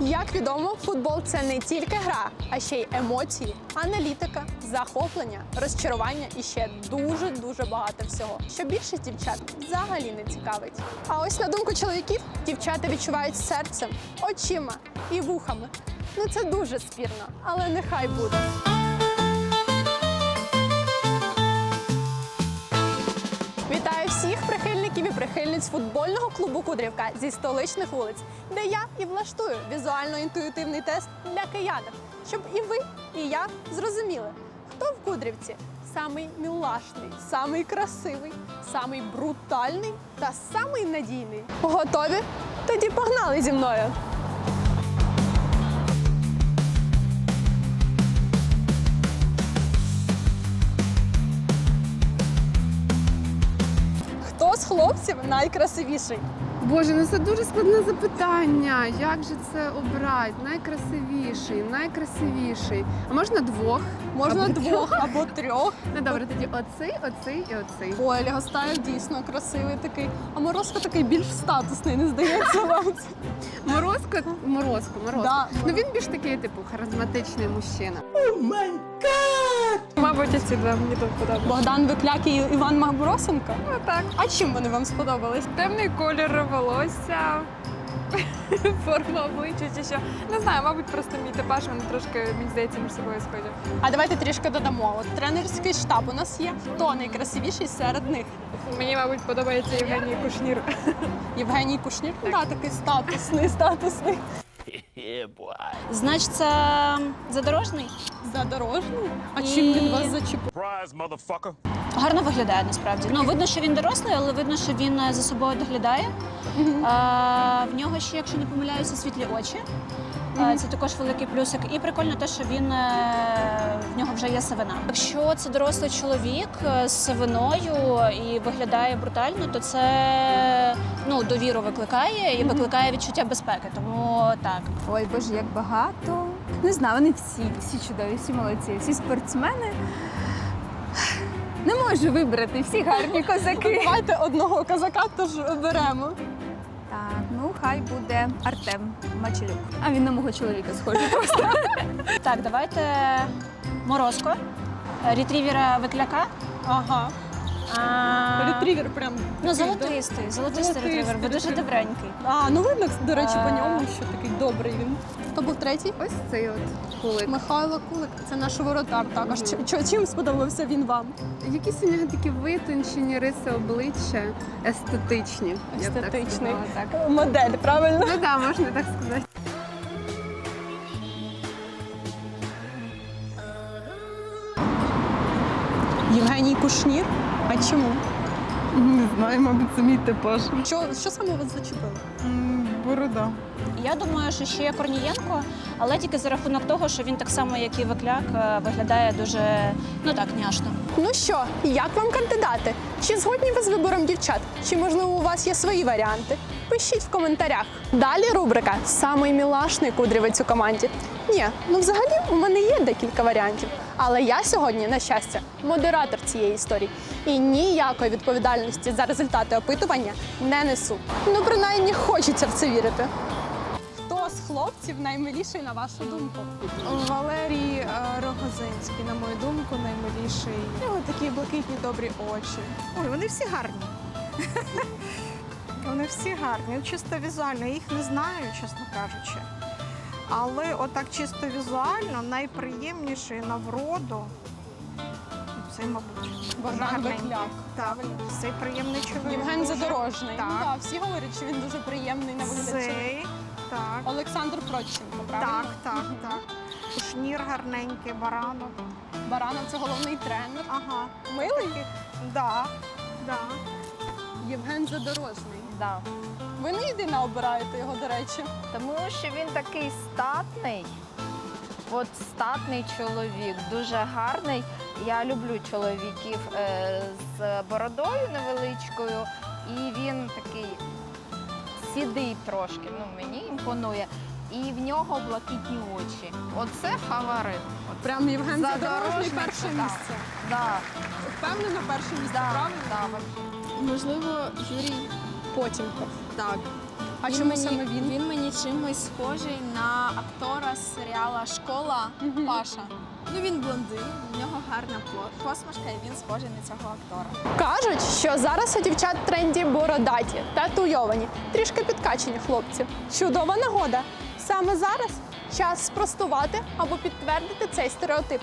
Як відомо, футбол це не тільки гра, а ще й емоції, аналітика, захоплення, розчарування і ще дуже дуже багато всього, що більшість дівчат взагалі не цікавить. А ось на думку чоловіків, дівчата відчувають серцем, очима і вухами. Ну це дуже спірно, але нехай буде. Прихильниць футбольного клубу Кудрівка зі столичних вулиць, де я і влаштую візуально-інтуїтивний тест для киянок, щоб і ви, і я зрозуміли, хто в Кудрівці самий мілашний, самий красивий, самий брутальний та самий надійний. Готові? Тоді погнали зі мною. Хлопців найкрасивіший? Боже, ну це дуже складне запитання. Як же це обрати? Найкрасивіший, найкрасивіший. А можна двох? Можна Або двох або трьох. Ну добре, тоді оцей, оцей і оцей. Ой, Лягостаєв дійсно красивий такий. А Морозко такий більш статусний, не здається вам. Морозко, морозко, морозко. Да, ну він більш такий, типу, харизматичний мужчина. Мабуть, ці два мені тут подобається. Богдан Викляк і Іван Магбуросенко. Ну так. А чим вони вам сподобались? Темний колір волосся, форма обличчя чи що. Не знаю, мабуть, просто мій типаж, вони трошки, мені здається, між собою схожі. А давайте трішки додамо. От тренерський штаб у нас є. Хто найкрасивіший серед них? Мені, мабуть, подобається Євгеній Кушнір. Євгеній Кушнір? Да, такий статусний, статусний. Значить, це задорожний. Задорожний. А І- чим він вас зачепив? Surprise, motherfucker. Гарно виглядає насправді. Ну, видно, що він дорослий, але видно, що він е, за собою доглядає. А, в нього ще, якщо не помиляюся, світлі очі. А, Це також великий плюсик. І прикольно те, що він е, в нього вже є сивина. Якщо це дорослий чоловік е, з сивиною і виглядає брутально, то це ну, довіру викликає і викликає відчуття безпеки. Тому так. Ой, боже, як багато. Не знаю, вони всі, всі чудові, всі молодці, всі спортсмени. Не можу вибрати, всі гарні козаки. Давайте одного козака тож беремо. Ну хай буде Артем Мачелюк. А він на мого чоловіка схожий. Так, давайте морозко, ретрівера викляка. Ага. А, Ретрівер прям. Ну, такий, золотистий, золотистий ретрівер, бо дуже добренький. да? А, ну видно, до речі, по ньому, що такий добрий він. Хто був третій? Ось цей от кулик. Михайло Кулик, це наш воротар також. Чи- чи- Чим сподобався він вам? Якісь у нього такі витончені риси обличчя, естетичні. я б так Естетичний. сказала, так. Модель, правильно? Ну так, можна так сказати. Євгеній Кушнір. А чому? Не знаю, мабуть, це мій типаж. Що, що саме вас зачепило? Борода. Я думаю, що ще є Корнієнко, але тільки за рахунок того, що він так само, як і Викляк, е, виглядає дуже ну так, няшно. Ну що, як вам кандидати? Чи згодні ви з вибором дівчат? Чи можливо у вас є свої варіанти? Пишіть в коментарях. Далі рубрика Самий мілашний кудрівець у команді. Ні, ну взагалі у мене є декілька варіантів. Але я сьогодні, на щастя, модератор цієї історії і ніякої відповідальності за результати опитування не несу. Ну, принаймні, хочеться в це вірити. Хлопців наймиліший на вашу думку? Валерій е, Рогозинський, на мою думку, наймиліший. У нього такі блакитні добрі очі. Ой, вони всі гарні. вони всі гарні. Чисто візуально. Я їх не знаю, чесно кажучи. Але отак чисто візуально найприємніший на вроду. Це, мабуть, Богдан. Бекляк. Так, цей приємний чоловік. Євген. Задорожний. Так. Ну, да, всі говорять, що він дуже приємний на вигляд. чоловік. Цей, так. Олександр Проченко, правильно? Так, так, так. Шнір гарненький, баранок. Баранов це головний тренер. Ага. Милий Да, да. Євген Задорожний. Да. Ви не єдина обираєте його, до речі. Тому що він такий статний. От статний чоловік, дуже гарний. Я люблю чоловіків е, з бородою невеличкою, і він такий сідий трошки. Ну мені імпонує. І в нього блакитні очі. Оце фаворит. От Прям Євген Задорожний перше так. місце. Да, Впевнено, перше місце, да, правильно? да. Можливо, Юрій Потімков. так. А Він чому мені, саме він? Він мені чимось схожий на актора з серіала Школа Паша. Ну він блондин, в нього гарна по- посмішка, і він схожий на цього актора. Кажуть, що зараз у дівчат в тренді бородаті, татуйовані, трішки підкачені хлопці. Чудова нагода. Саме зараз час спростувати або підтвердити цей стереотип.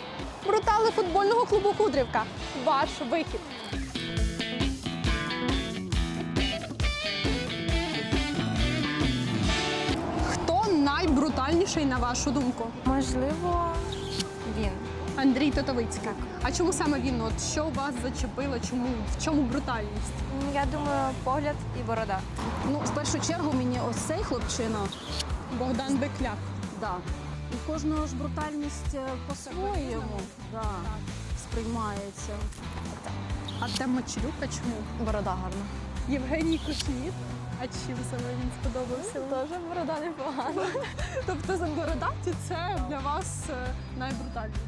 Брутали футбольного клубу Кудрівка. Ваш вихід. Хто найбрутальніший на вашу думку? Можливо, він. Андрій Тотовицький. А чому саме він? От що вас зачепило? Чому в чому брутальність? Я думаю, погляд і борода. Ну, в першу чергу мені ось цей хлопчина, Богдан Бекляк. да. У кожного ж брутальність е, по-своєму да, сприймається. Артем Мочелюка чому? Борода гарна. Євгеній Кушніт. А чим саме він сподобався? Теж борода непогана. тобто за бородаті це для вас е, найбрутальніше.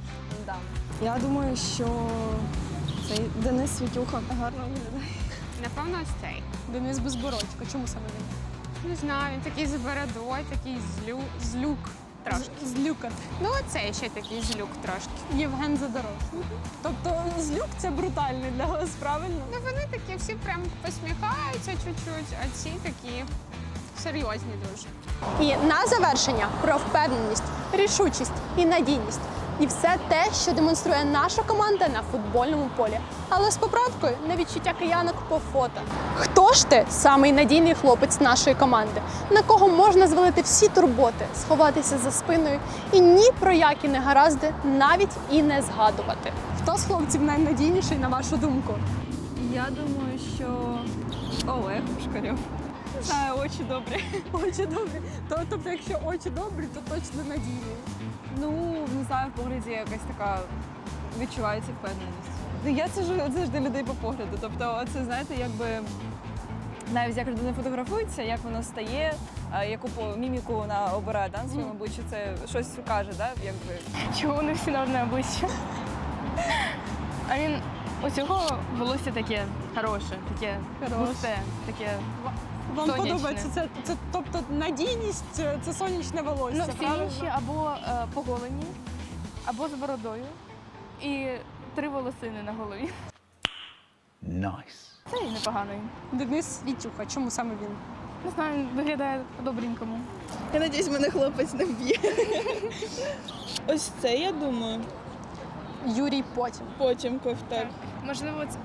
Да. Я думаю, що цей Денис Світюха гарно виглядає. Напевно, ось цей. Денис Безбородько. Чому саме він? Не знаю, він такий з бородою, такий злю... злюк трошки. Злюка. Ну, це ще такий злюк трошки. Євген Задорожний. Тобто злюк це брутальний для вас, правильно? Ну вони такі всі прям посміхаються чуть-чуть, а ці такі серйозні дуже. І на завершення про впевненість, рішучість і надійність. І все те, що демонструє наша команда на футбольному полі. Але з поправкою на відчуття киянок по фото. Хто ж ти самий надійний хлопець нашої команди, на кого можна звалити всі турботи, сховатися за спиною і ні про які негаразди навіть і не згадувати? Хто з хлопців найнадійніший на вашу думку? Я думаю, що Олег Пушкарьов. Не знаю, очі добрі. Очі добрі. Тобто, якщо очі добрі, то точно надійні. Ну, не знаю, в погляді якась така відчувається впевненість. Ну, я сижу завжди людей по погляду. Тобто, це знаєте, якби навіть як людина фотографується, як вона стає, яку по- міміку вона обирає да, на своєму обличчі, це щось каже, да, якби. Чого вони всі на одне обличчя? А він у цього волосся таке хороше, таке густе, таке. Вам Сонячне. подобається це, це тобто надійність, це, це сонячне волосся. Ну, всі правильно? інші або е, поголені, або з бородою. І три волосини на голові. Nice. Це і непоганий. Денис Вітюха, чому саме він? Не знаю, він виглядає по-добренькому. Я надіюсь, мене хлопець не вб'є. Ось це, я думаю, Юрій Потім. потім ковтак. Можливо, це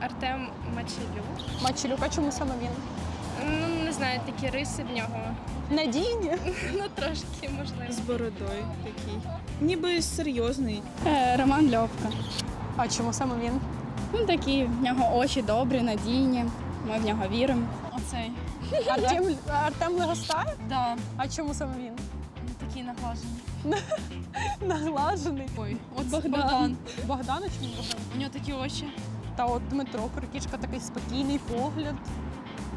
Артем Мачелюк. Мачелюка, чому саме він? Ну, не знаю, такі риси в нього. Надійні. Ну, трошки, можливо. З бородою такий. Ніби серйозний. Роман Льовка. А чому саме він? Ну такі, в нього очі добрі, надійні. Ми в нього віримо. Оцей. Артем, Артем Легостаєв? Да, А чому саме він? такий наглажений. Наглажений. Ой, от Богдан. Богдана чому Богдан? У нього такі очі. Та от Дмитро Крикішка такий спокійний погляд.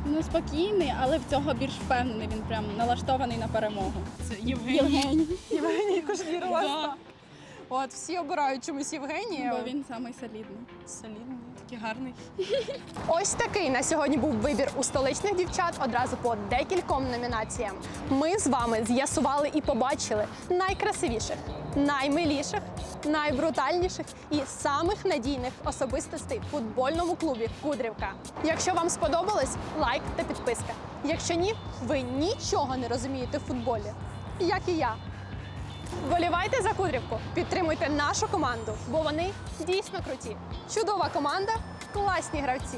Ну, спокійний, але в цього більш впевнений. Він прям налаштований на перемогу. Це Євгеній. Євгеній. Євгеній Кошнір Да. От всі обирають чомусь Євгенія. Бо він самий солідний. солідний. Такий гарний. Ось такий на сьогодні був вибір у столичних дівчат одразу по декільком номінаціям. Ми з вами з'ясували і побачили найкрасивіших, наймиліших, найбрутальніших і самих надійних особистостей в футбольному клубі Кудрівка. Якщо вам сподобалось, лайк та підписка. Якщо ні, ви нічого не розумієте в футболі, як і я. Вболівайте за Кудрівку, підтримуйте нашу команду, бо вони дійсно круті. Чудова команда, класні гравці.